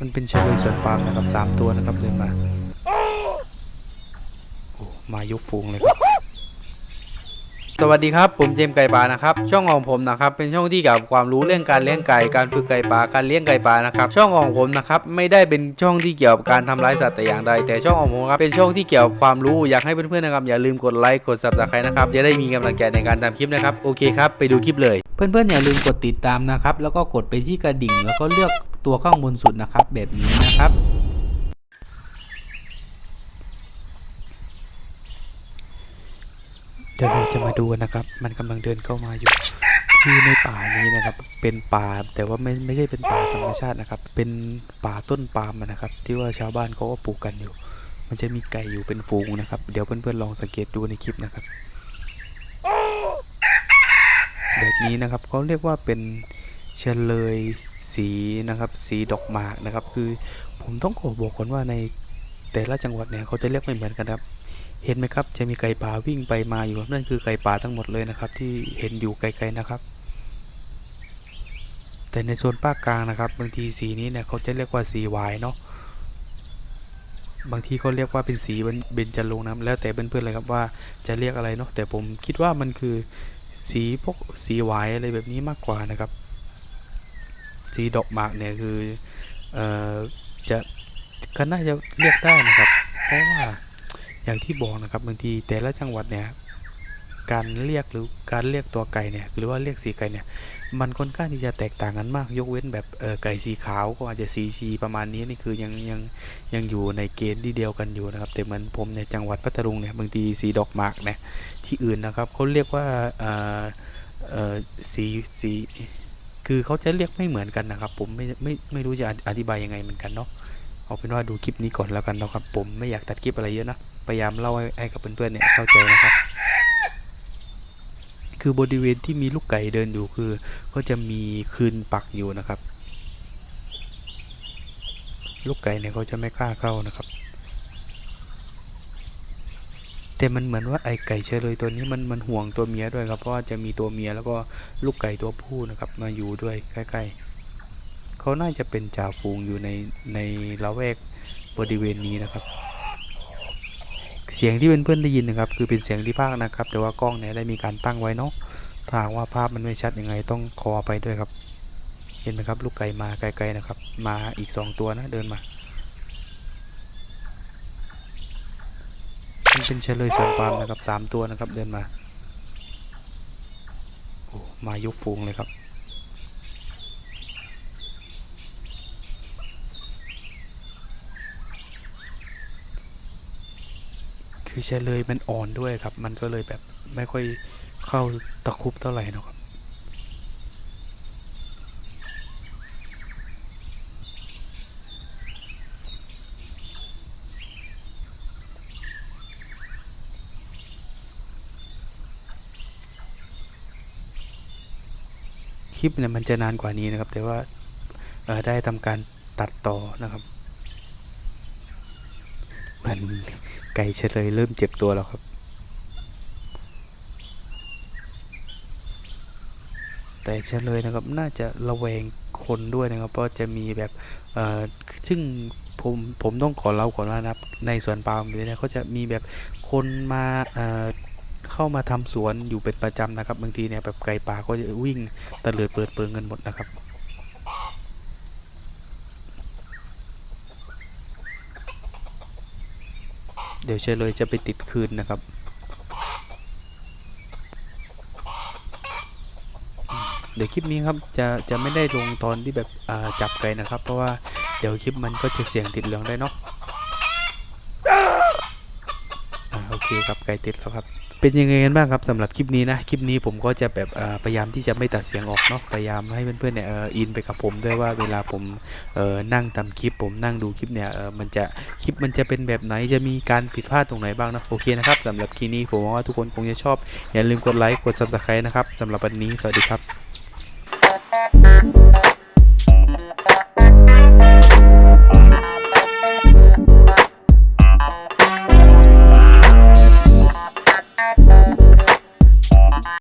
มันเป็นเฉลยสวนปาล์มนะครับสามตัวนะครับเดินมาโอ้มายกฟูงเลยครับสวัสดีครับผมเจมส์ไก่ปลานะครับช่องของผมนะครับเป็นช่องที่เกี่ยวกับความรู้เรื่องการเลี้ยงไก่การฝึกไก่ปลาการเลี้ยงไก่ปลานะครับช่องของผมนะครับไม่ได้เป็นช่องที่เกี่ยวกับการทำร้ายสัตว์แต่อย่างใด แต่ช่องของผมครับเป็นช่องที่เกี่ยวกับความรู้อยากให้เพื่อนๆนะครับอย่าลืมกดไลค์กด subscribe นะครับจะได้มีกำลังใจในการทำคลิปนะครับโอเคครับไปดูคลิปเลย เพื่อนๆอย่าลืมกดติดตามนะครับแล้วก็กดไปที่กระดิ่งแล้วก็เลือก ตัวข้างบนสุดนะครับ แบบนี้นะครับ เดี๋ยวเราจะมาดูนะครับ มันกำลังเดินเข้ามาอยู่ ที่ในป่านี้นะครับ เป็นป่าแต่ว่าไม่ไม่ใช่เป็นป่าธรรมชาตินะครับ เป็นป่าต้นปาล์มนะครับ ที่ว่าชาวบ้านเขาก็ปลูกกันอยู่ มันจะมีไก่อยู่เป็นฝูงนะครับ เดี๋ยวเพื่อนๆลองสังเกตดูในคลิปนะครับแบบนี้นะครับเขาเรียกว่าเป็นเฉลย สีนะครับสีดอกหมากนะครับ คือผมต้องขอบอกก่อนว่าในแต่ละจังหวัดเนี่ยเขาจะเรียกไม่เหมือนกันครับ เห็นไหมครับจะมีไก่ป่าวิ่งไปมาอยู่นั่นคือไก่ป่าทั้งหมดเลยนะครับ ที่เห็นอยู่ไกลๆนะครับ แต่ในโซนภาคกลางนะครับ บางทีสีนี้เนี่ยเขาจะเรียกว่าสีวายเนาะบางทีเขาเรียกว่าเป็นสีเบญจรงค์นะแล้วแต่เพื่อนๆเลยครับว่าจะเรียกอะไรเนาะแต่ผมคิดว่ามันคือสีพวกสีวายอะไรแบบนี้มากกว่านะครับ สีดอกหมากเนี่ยคือเอ่อจะก็น่าจะเรียกได้นะครับ เพราะว่าอย่างที่บอกนะครับบางทีแต่ละจังหวัดเนี่ยการเรียกหรือการเรียกตัวไก่เนี่ยหรือว่าเรียกสีไก่เนี่ยมันค่อนข้างที่จะแตกต่างกันมาก ยกเว้นแบบไก่สีขาวก็อาจจะสีชีประมาณนี้นี่คือยังยังยังอยู่ในเกณฑ์ที่เดียวกันอยู่นะครับ แต่เหมือนผมในจังหวัดพัทลุงเนี่ยบางทีสีดอกหมากเนี่ยที่อื่นนะครับเขาเรียกว่าสีสี คือเขาจะเรียกไม่เหมือนกันนะครับ ผมไม่ไม่ไม่รู้จะอธิบายยังไงเหมือนกันเนาะเอาเป็นว่าดูคลิปนี้ก่อนแล้วกันนะครับ ผมไม่อยากตัดคลิปอะไรเยอะนะพยายามเล่าให้ให้กับเพื่อนๆเนี่ยเข้าใจนะครับ คือบริเวณที่มีลูกไก่เดินอยู่คือ ก็จะมีคืนปักอยู่นะครับ ลูกไก่เนี่ยเขาจะไม่กล้าเข้านะครับ แต่มันเหมือนว่าไอไก่เชลยตัวนี้มันมันห่วงตัวเมียด้วยครับ เพราะว่าจะมีตัวเมียแล้วก็ลูกไก่ตัวผู้นะครับ มาอยู่ด้วยใกล้ๆเขาน่าจะเป็นจ่าฝูงอยู่ในในละแวกบริเวณนี้นะครับ เสียงที่เพื่อนๆได้ยินนะครับ คือเป็นเสียงที่ภาคนะครับ แต่ว่ากล้องเนี่ยได้มีการตั้งไว้เนาะถ้าว่าภาพมันไม่ชัดยังไงต้องขอไปด้วยครับ เห็นไหมครับ ลูกไก่มาไกลๆนะครับ มาอีกสองตัวนะเดินมามัน เป็นเชลยสวนปาล์มนะครับสามตัวนะครับเดินมาโอ้มายกฟูงเลยครับคือเชลยมันอ่อนด้วยครับ มันก็เลยแบบไม่ค่อยเข้าตะครุบเท่าไหร่นะครับ คลิปเนี่ยมันจะนานกว่านี้นะครับ แต่ว่าได้ทำการตัดต่อนะครับมันไก่เฉลยเริ่มเจ็บตัวแล้วครับ แต่เฉลยนะครับน่าจะระแวงคนด้วยนะครับ เพราะจะมีแบบเอ่อซึ่งผมผมต้องขอเล่าก่อนว่านะครับในสวนปาล์มเนี่ยเขาจะมีแบบคนมาเอ่อ เข้ามาทำสวนอยู่เป็นประจำนะครับบางทีเนี่ยแบบไก่ป่าก็จะวิ่งตะเลิดเปิดเปิงกันหมดนะครับ เดี๋ยวเฉลยจะไปติดคืนนะครับเดี๋ยวคลิปนี้ครับจะจะไม่ได้ลงตอนที่แบบจับไก่นะครับ เพราะว่าเดี๋ยวคลิปมันก็จะเสียงติดเหลืองได้เนาะอ่าโอเคครับไก่ติดแล้วครับ เป็นยังไงกันบ้างครับสำหรับคลิปนี้นะคลิปนี้ผมก็จะแบบพยายามที่จะไม่ตัดเสียงออกเนาะพยายามให้เพื่อนๆเนี่ยอินไปกับผมด้วยว่าเวลาผมนั่งทำคลิปผมนั่งดูคลิปเนี่ยมันจะคลิปมันจะเป็นแบบไหนจะมีการผิดพลาดตรงไหนบ้างนะโอเคนะครับสำหรับคลิปนี้ผมหวังว่าทุกคนคงจะชอบอย่าลืมกดไลค์กด subscribe นะครับสำหรับวันนี้สวัสดีครับ